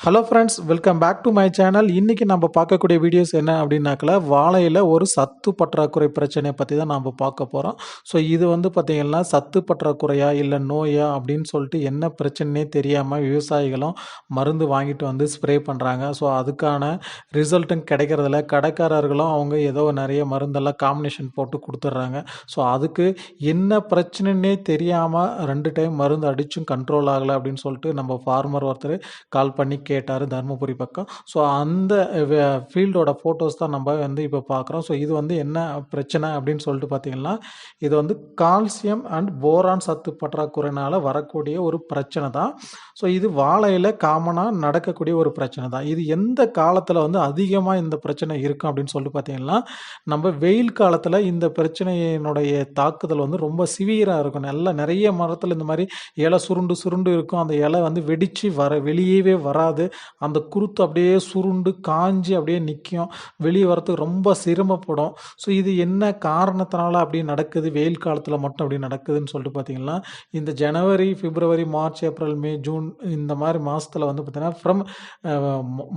Hello friends welcome back to my channel இன்றைக்கி நம்ம பார்க்கக்கூடிய வீடியோஸ் என்ன அப்படின்னாக்கல வாழையில் ஒரு சத்து பற்றாக்குறை பிரச்சனையை பற்றி தான் நம்ம பார்க்க போகிறோம் ஸோ இது வந்து பார்த்திங்கன்னா சத்து பற்றாக்குறையா இல்லை நோயா அப்படின்னு சொல்லிட்டு என்ன பிரச்சனைனே தெரியாமல் விவசாயிகளும் மருந்து வாங்கிட்டு வந்து ஸ்ப்ரே பண்ணுறாங்க ஸோ அதுக்கான ரிசல்ட்டும் கிடைக்கிறதில்ல. கடைக்காரர்களும் அவங்க ஏதோ நிறைய மருந்தெல்லாம் காம்பினேஷன் போட்டு கொடுத்துட்றாங்க. ஸோ அதுக்கு என்ன பிரச்சனைன்னே தெரியாமல் ரெண்டு டைம் மருந்து அடித்தும் கண்ட்ரோல் ஆகலை அப்படின்னு சொல்லிட்டு நம்ம ஃபார்மர் ஒருத்தர் கால் பண்ணி கேட்டார் தருமபுரி பக்கம். ஸோ அந்த ஃபீல்டோட ஃபோட்டோஸ் தான் நம்ம வந்து இப்போ பார்க்குறோம் ஸோ இது வந்து என்ன பிரச்சனை அப்படின்னு சொல்லிட்டு பார்த்தீங்கன்னா இது வந்து கால்சியம் அண்ட் போரான் சத்து பற்றாக்குறையினால் வரக்கூடிய ஒரு பிரச்சனை தான். ஸோ இது வாழையில் காமனாக நடக்கக்கூடிய ஒரு பிரச்சனை தான். இது எந்த காலத்தில் வந்து அதிகமாக இந்த பிரச்சனை இருக்கும் அப்படின்னு சொல்லிட்டு பார்த்தீங்கன்னா நம்ம வெயில் காலத்தில் இந்த பிரச்சனையினுடைய தாக்குதல் வந்து ரொம்ப சிவியராக இருக்கும். நல்லா நிறைய மரத்தில் இந்த மாதிரி இலை சுருண்டு சுருண்டு இருக்கும். அந்த இலை வந்து வெடித்து வர வெளியவே வராது. அந்த குருத்து அப்படியே சுருண்டு காஞ்சி அப்படியே நிற்கும் வெளியே வரத்துக்கு ரொம்ப சிரமப்படும் ஸோ இது என்ன காரணத்தினால அப்படி நடக்குது? வெயில் காலத்தில் மட்டும் அப்படி நடக்குதுன்னு சொல்லிட்டு பார்த்தீங்கன்னா இந்த ஜனவரி பிப்ரவரி மார்ச் ஏப்ரல் மே ஜூன் இந்த மாதிரி மாதத்தில் வந்து பார்த்திங்கன்னா ஃப்ரம்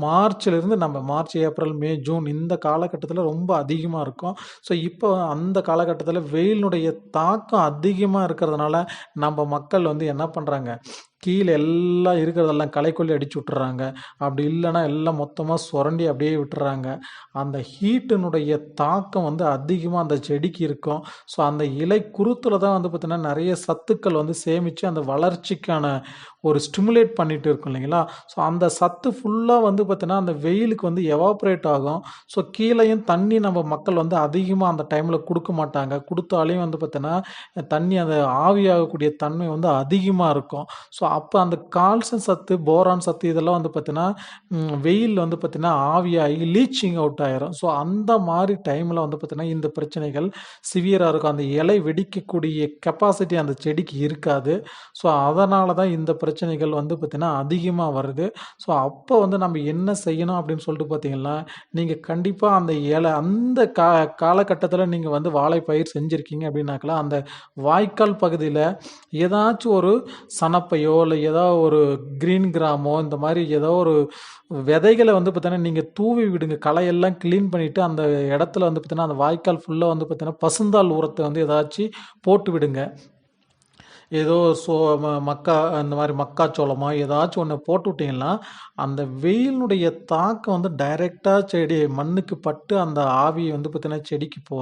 மார்ச்லேருந்து நம்ம மார்ச் ஏப்ரல் மே ஜூன் இந்த காலகட்டத்தில் ரொம்ப அதிகமாக இருக்கும். ஸோ இப்போ அந்த காலகட்டத்தில் வெயிலினுடைய தாக்கம் அதிகமாக இருக்கிறதுனால நம்ம மக்கள் வந்து என்ன பண்ணுறாங்க கீழே எல்லாம் இருக்கிறதெல்லாம் களைக்கொல்லி அடிச்சு விட்டுறாங்க. அப்படி இல்லைன்னா எல்லாம் மொத்தமாக சுரண்டி அப்படியே விட்டுறாங்க. அந்த ஹீட்டினுடைய தாக்கம் வந்து அதிகமாக அந்த செடிக்கு இருக்கும். ஸோ அந்த இலை குருத்தில் தான் வந்து பார்த்திங்கன்னா நிறைய சத்துக்கள் வந்து சேமித்து அந்த வளர்ச்சிக்கான ஒரு ஸ்டிமுலேட் பண்ணிட்டு இருக்கும் இல்லைங்களா? ஸோ அந்த சத்து ஃபுல்லாக வந்து பார்த்தீங்கன்னா அந்த வெயிலுக்கு வந்து எவாப்ரேட் ஆகும். ஸோ கீழேயும் தண்ணி நம்ம மக்கள் வந்து அதிகமாக அந்த டைமில் கொடுக்க மாட்டாங்க. கொடுத்தாலையும் வந்து பார்த்தீங்கன்னா தண்ணி அந்த ஆவியாகக்கூடிய தன்மை வந்து அதிகமாக இருக்கும். ஸோ அப்போ அந்த கால்சியம் சத்து போரான் சத்து இதெல்லாம் வந்து பார்த்தீங்கன்னா வெயில் வந்து பார்த்தீங்கன்னா ஆவியாகி லீச்சிங் அவுட் ஆயிரும். ஸோ அந்த மாதிரி டைமில் வந்து பார்த்தீங்கன்னா இந்த பிரச்சனைகள் சிவியராக இருக்கும். அந்த இலை வெடிக்கக்கூடிய கெப்பாசிட்டி அந்த செடிக்கு இருக்காது. ஸோ அதனால தான் இந்த பிரச்சனைகள் வந்து பார்த்திங்கன்னா அதிகமாக வருது. ஸோ அப்போ வந்து நம்ம என்ன செய்யணும் அப்படின்னு சொல்லிட்டு பார்த்தீங்கன்னா நீங்கள் கண்டிப்பாக அந்த இலை அந்த கா காலகட்டத்தில் நீங்கள் வந்து வாழைப்பயிர் செஞ்சுருக்கீங்க அப்படின்னாக்கலாம் அந்த வாய்க்கால் பகுதியில் ஏதாச்சும் ஒரு சனப்பையோ இல்லை ஏதோ ஒரு க்ரீன் கிராமோ இந்த மாதிரி ஏதோ ஒரு விதைகளை வந்து பார்த்தீங்கன்னா நீங்கள் தூவி விடுங்க. களையெல்லாம் க்ளீன் பண்ணிவிட்டு அந்த இடத்துல வந்து பார்த்தீங்கன்னா அந்த வாய்க்கால் ஃபுல்லாக வந்து பார்த்தீங்கன்னா பசுந்தால் உரத்தை வந்து ஏதாச்சும் போட்டு விடுங்க. ஏதோ சோ ம மக்கா அந்த மாதிரி மக்காச்சோளமோ ஏதாச்சும் ஒன்று போட்டு விட்டிங்கன்னா அந்த வெயிலினுடைய தாக்கம் வந்து டைரெக்டாக செடி மண்ணுக்கு பட்டு அந்த ஆவியை வந்து பார்த்திங்கன்னா செடிக்கு போ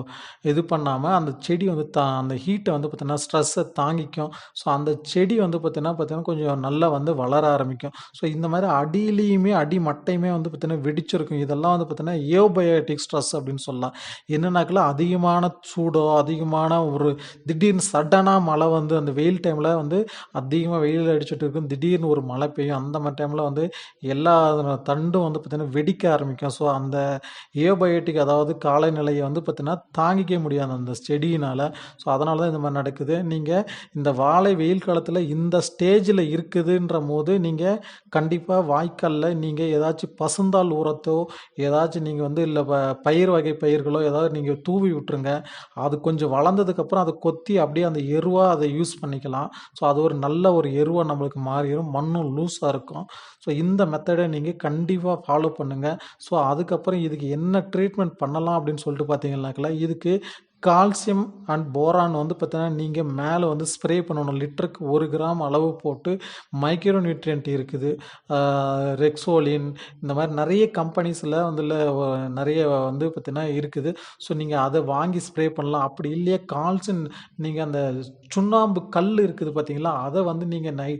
இது பண்ணாமல் அந்த செடி வந்து தா அந்த ஹீட்டை வந்து பார்த்திங்கன்னா ஸ்ட்ரெஸ்ஸை தாங்கிக்கும். ஸோ அந்த செடி வந்து பார்த்திங்கன்னா பார்த்திங்கன்னா கொஞ்சம் நல்லா வந்து வளர ஆரம்பிக்கும். ஸோ இந்த மாதிரி அடியிலையுமே அடி மட்டையுமே வந்து பார்த்திங்கன்னா வெடிச்சிருக்கும். இதெல்லாம் வந்து பார்த்திங்கன்னா ஏபயோட்டிக் ஸ்ட்ரெஸ் அப்படின்னு சொல்லலாம். என்னென்னாக்கில் அதிகமான சூடோ அதிகமான ஒரு திடீர்னு சடனாக மழை வந்து அந்த வெயில் டைமில் வந்து அதிகமாக வெயில் அடிச்சுட்டு இருக்கும். திடீர்னு ஒரு மழை பெய்யும். அந்த மாதிரி டைமில் வந்து எல்லா தண்டும் வந்து பார்த்திங்கன்னா வெடிக்க ஆரம்பிக்கும். ஸோ அந்த ஏபயோட்டிக் அதாவது காலநிலையை வந்து பார்த்திங்கன்னா தாங்கிக்க முடியாது அந்த செடியினால். ஸோ அதனால தான் இந்த மாதிரி நடக்குது. நீங்கள் இந்த வாழை வெயில் காலத்தில் இந்த ஸ்டேஜில் இருக்குதுன்ற போது நீங்கள் கண்டிப்பாக வாய்க்காலில் நீங்கள் ஏதாச்சும் பசுந்தால் உரத்தோ ஏதாச்சும் நீங்கள் வந்து இல்லை ப பயிர் வகை பயிர்களோ ஏதாவது நீங்கள் தூவி விட்டுருங்க. அது கொஞ்சம் வளர்ந்ததுக்கப்புறம் அதை கொத்தி அப்படியே அந்த எருவாக அதை யூஸ் பண்ணிக்கலாம். ஸோ அது ஒரு நல்ல ஒரு எருவாக நம்மளுக்கு மாறிடும் மண்ணும் லூஸாக இருக்கும். ஸோ இந்த மெத்தடை நீங்கள் கண்டிப்பாக ஃபாலோ பண்ணுங்கள் ஸோ அதுக்கப்புறம் இதுக்கு என்ன ட்ரீட்மெண்ட் பண்ணலாம் அப்படின்னு சொல்லிட்டு பார்த்தீங்கன்னாக்கல இதுக்கு கால்சியம் அண்ட் போரான் வந்து பார்த்தீங்கன்னா நீங்கள் மேலே வந்து ஸ்ப்ரே பண்ணணும். லிட்டருக்கு ஒரு கிராம் அளவு போட்டு மைக்ரோ நியூட்ரியன்ட் இருக்குது ரெக்ஸோலின் இந்த மாதிரி நிறைய கம்பெனிஸில் வந்து நிறைய வந்து பார்த்தீங்கன்னா இருக்குது. ஸோ நீங்கள் அதை வாங்கி ஸ்ப்ரே பண்ணலாம். அப்படி இல்லையே கால்சியம் நீங்கள் அந்த சுண்ணாம்பு கல் இருக்குது பார்த்தீங்களா அதை வந்து நீங்கள் நை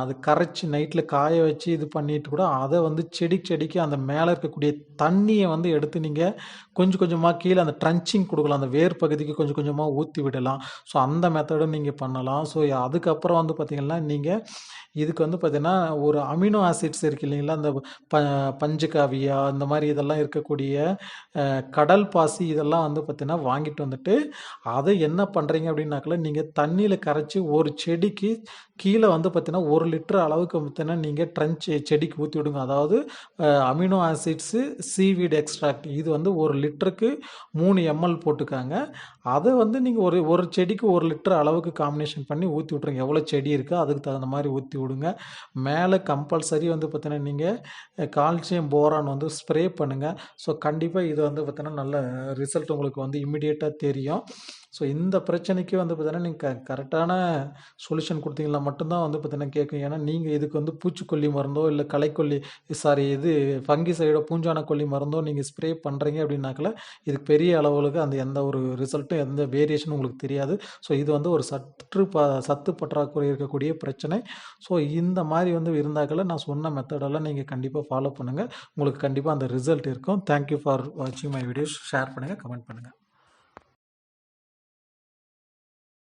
அது கரைச்சி நைட்டில் காய வச்சு இது பண்ணிட்டு கூட அதை வந்து செடி செடிக்கு அந்த மேலே இருக்கக்கூடிய தண்ணியை வந்து எடுத்து நீங்கள் கொஞ்சம் கொஞ்சமாக கீழே அந்த ட்ரன்ச்சிங் கொடுக்கலாம். அந்த வேர் பகுதிக்கு கொஞ்சம் கொஞ்சமாக ஊற்றி விடலாம். ஸோ அந்த மெத்தடும் நீங்கள் பண்ணலாம். ஸோ அதுக்கப்புறம் வந்து பார்த்திங்கன்னா நீங்கள் இதுக்கு வந்து பார்த்திங்கன்னா ஒரு அமினோ ஆசிட்ஸ் இருக்கு இல்லைங்களா? அந்த ப பஞ்சுக்காவியா இந்த மாதிரி இதெல்லாம் இருக்கக்கூடிய கடல் பாசி இதெல்லாம் வந்து பார்த்திங்கன்னா வாங்கிட்டு வந்துட்டு அதை என்ன பண்ணுறீங்க அப்படின்னாக்கல நீங்கள் தண்ணியில் கரைச்சி ஒரு செடிக்கு கீழே வந்து பார்த்திங்கன்னா ஒரு லிட்டர் அளவுக்கு பார்த்தீங்கன்னா நீங்கள் ட்ரன்ச் செடிக்கு ஊற்றி விடுங்க. அதாவது அமினோ ஆசிட்ஸு சீவீட் எக்ஸ்ட்ராக்ட் இது வந்து ஒரு லிட்டருக்கு மூணு எம்எல் போட்டுக்காங்க. அதை வந்து நீங்கள் ஒரு ஒரு செடிக்கு ஒரு லிட்டர் அளவுக்கு காம்பினேஷன் பண்ணி ஊற்றி விட்ருங்க எவ்வளோ செடி இருக்கோ அதுக்கு தகுந்த மாதிரி ஊற்றி விடுங்க. மேலே கம்பல்சரி வந்து பார்த்தீங்கன்னா நீங்கள் கால்சியம் போரான் வந்து ஸ்ப்ரே பண்ணுங்கள் ஸோ கண்டிப்பாக இது வந்து பார்த்தீங்கன்னா நல்ல ரிசல்ட் உங்களுக்கு வந்து இம்மிடியேட்டாக தெரியும். ஸோ இந்த பிரச்சனைக்கு வந்து பார்த்தீங்கன்னா நீங்கள் க கரெக்டான சொல்யூஷன் கொடுத்தீங்கன்னா மட்டும்தான் வந்து பார்த்தீங்கன்னா கேட்கும் ஏன்னா நீங்கள் இதுக்கு வந்து பூச்சிக்கொல்லி மருந்தோ இல்லை களைக்கொல்லி சாரி இது ஃபங்கி சைடோ பூஞ்சான கொல்லி மருந்தோ நீங்கள் ஸ்ப்ரே பண்ணுறீங்க அப்படின்னாக்கல இதுக்கு பெரிய அளவுக்கு அந்த எந்த ஒரு ரிசல்ட்டும் எந்த வேரியேஷனும் உங்களுக்கு தெரியாது. ஸோ இது வந்து ஒரு சற்று ப சத்து பற்றாக்குறை இருக்கக்கூடிய பிரச்சனை. ஸோ இந்த மாதிரி வந்து இருந்தாக்கல நான் சொன்ன மெத்தடெல்லாம் நீங்கள் கண்டிப்பாக ஃபாலோ பண்ணுங்கள் உங்களுக்கு கண்டிப்பாக அந்த ரிசல்ட் இருக்கும். தேங்க்யூ ஃபார் வாட்சிங் மை வீடியோஸ் ஷேர் பண்ணுங்கள் கமெண்ட் பண்ணுங்கள்